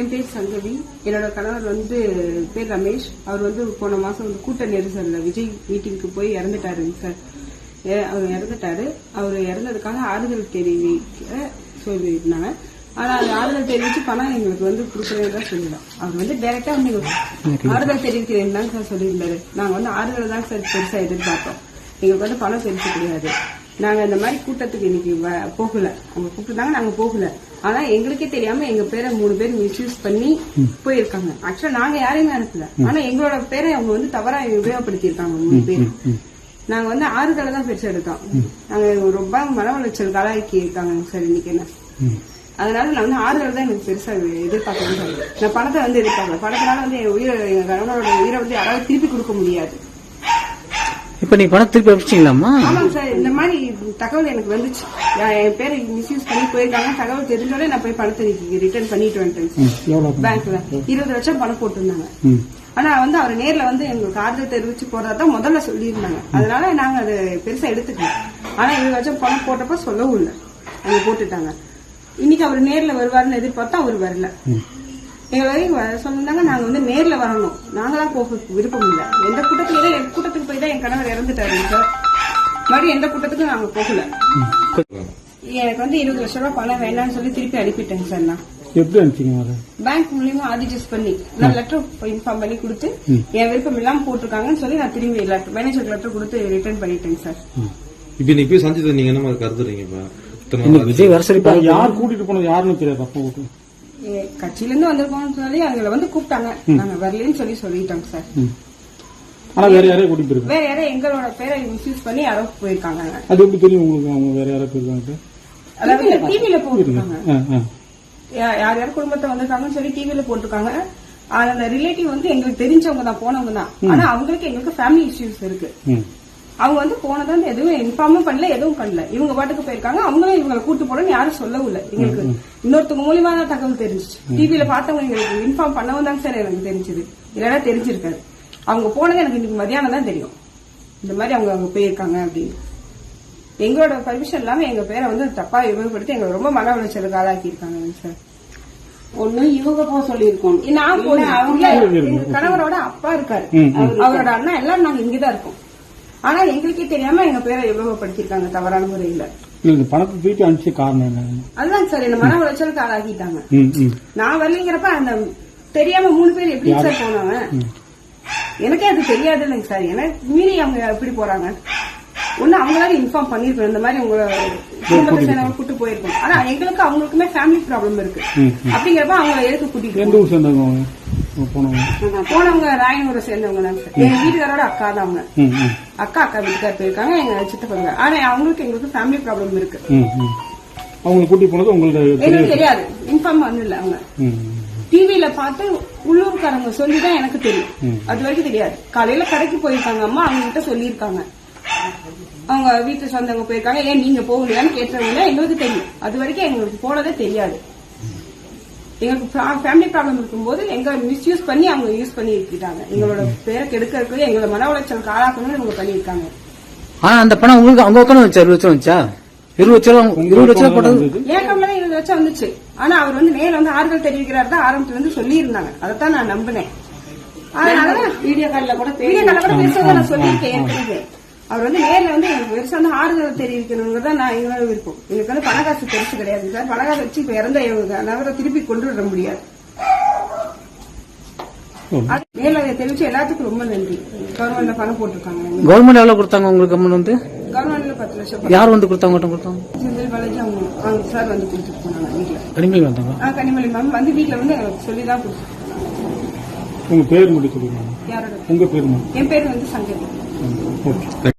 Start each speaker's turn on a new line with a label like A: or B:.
A: என் பேர் சங்கவி என்னோட கணவர் வந்து பேர் ரமேஷ். அவர் வந்து போன மாசம் வந்து கூட்ட நெரிசல்ல விஜய் மீட்டிங்க்கு போய் இறந்துட்டாருங்க சார். அவர் இறந்துட்டாரு. அவர் இறந்ததுக்காக ஆறுதல் தெரிவிக்க சொல்லியிருந்தாங்க. ஆனா அது ஆறுதல் தெரிவிச்சு பணம் எங்களுக்கு வந்து கொடுக்குறதா சொல்லலாம் அவர் வந்து டைரக்டா வந்து ஆறுதல் தெரிவிக்கிறேன் தான் சார் சொல்லியிருந்தாரு. நாங்க வந்து ஆறுதல் தான் சார் பெருசா எதிர்பார்த்தோம். எங்களுக்கு வந்து பணம் பெருசு கிடையாது நாங்க இந்த மாதிரி கூட்டத்துக்கு இன்னைக்கு போகல. அவங்க கூப்பிட்டுருந்தாங்க நாங்க போகல. ஆனா எங்களுக்கே தெரியாம எங்க பேரை மூணு பேர் மிஸ்யூஸ் பண்ணி போயிருக்காங்க. ஆக்சுவலா நாங்க யாரையுமே அனுப்பல. ஆனா எங்களோட பேரை அவங்க வந்து தவறா உபயோகப்படுத்தியிருக்காங்க மூணு பேர். நாங்க வந்து ஆறுதலை தான் பெருசா எடுத்தோம். நாங்க ரொம்ப மன உளைச்சல் கலாய்க்கி இருக்காங்க சார் இன்னைக்கு என்ன. அதனால நான் வந்து ஆறுதல் தான் எனக்கு பெருசா எதிர்பார்க்கணும் சார் நான் பணத்தை வந்து எதிர்பார்க்கல. பணத்தினால வந்து என் உயிரை எங்க கணவனோட உயிரை வந்து யாராவது திருப்பி கொடுக்க முடியாது.
B: இப்ப நீ பணம் திருப்பி அனுப்பிச்சிங்களாமா
A: ஆமாங்க சார் இந்த மாதிரி தகவல் எனக்கு வந்துச்சு. என் பேரை மிஸ்யூஸ் பண்ணி போயிருக்காங்க. தகவல் தெரிஞ்சோட நான் போய் பணத்தை ரிட்டர்ன் பண்ணிட்டு வந்துட்டேன் பேங்க்ல இருபது லட்சம் பணம் போட்டிருந்தாங்க. ஆனா வந்து அவர் நேர்ல வந்து எங்களுக்கு ஆறுதல் தெரிவிச்சு போறதான் முதல்ல சொல்லியிருந்தாங்க. அதனால நாங்க அது பெருசா எடுத்துக்கல. ஆனா இருபது லட்சம் பணம் போட்டப்ப சொல்லவும் இல்லை. அங்க போட்டுட்டாங்க. இன்னைக்கு அவர் நேர்ல வருவாருன்னு எதிர்பார்த்தா அவர் வரல. எங்க வரைக்கும் வர சொன்னாங்க நாங்க வந்து நேர்ல வரணும் நாங்களாம் போக விருப்பம் இல்ல. எந்த கூட்டத்துக்கு எந்த கூட்டத்துக்கு போய் தான் என் கணவர் இறந்துட்டாரு சார் மறுபடியும் எந்த கூட்டத்துக்கும் நாங்க போகல. எனக்கு வந்து இருபது லட்சம் ரூபாய் பணம் வேண்டாம்னு சொல்லி திருப்பி அனுப்பிட்டேங்க சார் நான்.
C: எப்படி அனுப்பிச்சிங்க அதை
A: பேங்க் மூலியமா ஆதிஜஸ் பண்ணி நான் லெட்டர் இன்ஃபார்ம் பண்ணி கொடுத்து என் விருப்பம் இல்லாம போட்டிருக்காங்கன்னு சொல்லி நான் திரும்பி லெட்டர் மேனேஜர் லெட்டர் கொடுத்து ரிட்டர்ன் பண்ணிட்டேங்க சார்
D: இப்ப நீ போய் சந்தித்து நீங்க என்ன மாதிரி கருதுறீங்க இப்ப?
B: விஜய் வர
C: யார் கூட்டிட்டு போனது யாருன்னு தெரியாது அப்போ
A: கட்சியில இருந்து வந்திருக்கோம்னு சொல்லி அவங்கள வந்து கூப்பிட்டாங்க. நாங்க வரலன்னு சொல்லி சொல்லிட்டோங்க சார்.
C: ம். ஆனா வேற யாரையும் கூட்டிட்டு போயிருக்காங்க.
A: வேற யாரோ எங்களோட பேரை மிஸ்யூஸ் பண்ணி யாரோ போயிருக்காங்க.
C: அது எப்படி தெரியும் உங்களுக்கு அவங்க வேற யாராவது போயிருக்காங்க?
A: அதாவது டிவில போட்டிருக்காங்க. யார் யார் குடும்பத்தை வந்திருக்காங்கன்னு சொல்லி டிவில போட்டிருக்காங்க. அந்த ரிலேட்டிவ் வந்து எங்களுக்கு தெரிஞ்சவங்க தான் போனவங்க தான். ஆனா அவங்களுக்கு எங்களுக்கு ஃபேமிலி இஷ்யூஸ் இருக்கு. அவங்க வந்து போனதான் எதுவும் இன்ஃபார்மும் பண்ணல எதுவும் பண்ணல. இவங்க பாட்டுக்கு போயிருக்காங்க. அவங்களும் இவங்களை கூட்டு போறோம்னு யாரும் சொல்லவும் இல்ல. எங்களுக்கு இன்னொருத்தவங்க மூலியமா தான் தகவல் தெரிஞ்சிச்சு. டிவில பார்த்தவங்க எங்களுக்கு இன்ஃபார்ம் பண்ணவும் தான் சார் எனக்கு தெரிஞ்சது. இல்லைன்னா தெரிஞ்சிருக்காது. அவங்க போனது எனக்கு இன்னைக்கு மதியானம் தான் தெரியும். இந்த மாதிரி அவங்க அங்க போயிருக்காங்க அப்படின்னு. எங்களோட பர்மிஷன் இல்லாம எங்க பேரை வந்து தப்பா உபயோகப்படுத்தி எங்களை ரொம்ப மன உளைச்சலுக்கு ஆளாக்கி இருக்காங்க சார்.
E: ஒண்ணு இவங்க போக சொல்லியிருக்கோம்
A: நான் அவங்க கணவரோட அப்பா இருக்காரு. அவரோட அண்ணா எல்லாரும் நாங்க இங்கதான் இருக்கோம். ஆனா எங்களுக்கே தெரியாம எங்க பேரை உபயோகப்படுத்திருக்காங்க தவறான முறையில.
C: இல்ல பணத்தை திருப்பி அனுப்பிச்ச காரணம் என்ன?
A: அதுதான் சார் என்ன மன உளைச்சலுக்கு
C: ம்.
A: நான் வரலைங்கிறப்ப அந்த தெரியாம மூணு பேர் எப்படி சார் போனாங்க எனக்கே அது தெரியாது இல்லைங்க சார். எனக்கு மீறி அவங்க எப்படி போறாங்க? ஒண்ணு அவங்களால இன்ஃபார்ம் பண்ணிருக்கணும் இந்த மாதிரி உங்க குடும்பத்தை சேர்ந்தவங்க கூட்டு போயிருக்கோம் ஆனா எங்களுக்கு அவங்களுக்குமே ஃபேமிலி ப்ராப்ளம் இருக்கு. அப்படிங்கிறப்ப அவங்க எதுக்கு கூட்டிட்டு
C: அவங்க? அவங்க போனவங்க
A: போனவங்க ராயனூரை சேர்ந்தவங்க தான் சார். எங்க வீட்டுக்காரோட அக்கா தான் அவங்க. அக்கா அக்கா வீட்டுக்கார் போயிருக்காங்க எங்க சித்தப்பங்க ஆனா அவங்களுக்கு எங்களுக்கு ஃபேமிலி ப்ராப்ளம் இருக்கு.
C: அவங்களை கூட்டிட்டு போனது உங்களுக்கு தெரியாது.
A: இன்ஃபார்ம் பண்ணல அவங்க. டிவில பார்த்து உள்ளூர்காரங்க சொல்லிதான் எனக்கு தெரியும். அது வரைக்கும் தெரியாது. காலையில கடைக்கு போயிருக்காங்க அம்மா அவங்க கிட்ட சொல்லியிருக்காங்க. அவங்க வீட்டு சொந்தவங்க போயிருக்காங்க ஏன் நீங்க போகலையான்னு கேட்டவங்க எங்களுக்கு தெரியும். அது வரைக்கும் எங்களுக்கு போனதே தெரியாது. எங்களுக்கு ஃபேமிலி ப்ராப்ளம் இருக்கும்போது எங்க மிஸ்யூஸ் பண்ணி அவங்க யூஸ் பண்ணி இருக்காங்க எங்களோட பேரை கெடுக்கிறதுக்கு எங்களை மன உளைச்சலுக்கு ஆளாக்கணும்னு இவங்க பண்ணியிருக்காங்க.
B: ஆனா அந்த பணம் உங்களுக்கு அவங்க உட்காந்து வச்சா இருபது லட்சம் வச்சா இருபது லட்சம் இருபது லட்சம் போட்டது?
A: என் கம்பெனி இருபது லட்சம் வந்துச்சு. ஆனா அவர் வந்து நேர்ல வந்து ஆறுதல் தெரிவிக்கிறார் தான் ஆரம்பத்துல இருந்து சொல்லி இருந்தாங்க அதைத்தான் நான் நம்பினேன். அதனால
E: வீடியோ கால்ல கூட
A: வீடியோ நல்ல கூட பெருசா நான் சொல்லியிருக்கேன் ஏற்கனவே. அவர் வந்து நேர்ல வந்து எனக்கு பெருசா வந்து ஆறுதல் தெரிவிக்கணுங்கிறத நான் எங்களோட விருப்பம். எங்களுக்கு வந்து பணக்காசு பெருசு கிடையாது. சார் பணக்காசு வச்சு இப்ப இறந்த இவங்க. நகரை திருப்பி கொண்டு வர முடியாது. அது நேர்ல தெரிவிச்சு எல்லாத்துக்கும் ரொம்ப நன்றி. கவர்மெண்ட்ல பணம் போட்டிருக்காங்க.
B: கவர்மெண்ட் எவ்வளவு கொடுத்தாங்க உங்களுக்கு அமௌண்ட் வந்து?
A: கவர்மெண்ட்ல பத்து லட்சம்
B: யார் வந்து கொடுத்தாங்க மட்டும் கொடுத்தாங்க
A: செந்தில் பாலாஜி அவங்க அவங்க சார் வந்து கொடுத்துட்டு போனாங்க வீட்டுல
B: கனிமொழி வந்தாங்க
A: ஆ கனிமொழி மேம் வந்து வீட்டுல வந்து சொல்லி தான் கொடுத்துட்டு
C: உங்க பேர் மட்டும் சொல்லுங்க.
A: யாரோட?
C: உங்க பேர் மட்டும்
A: என் பேர் வந்து சங்கரி
C: ஓகே.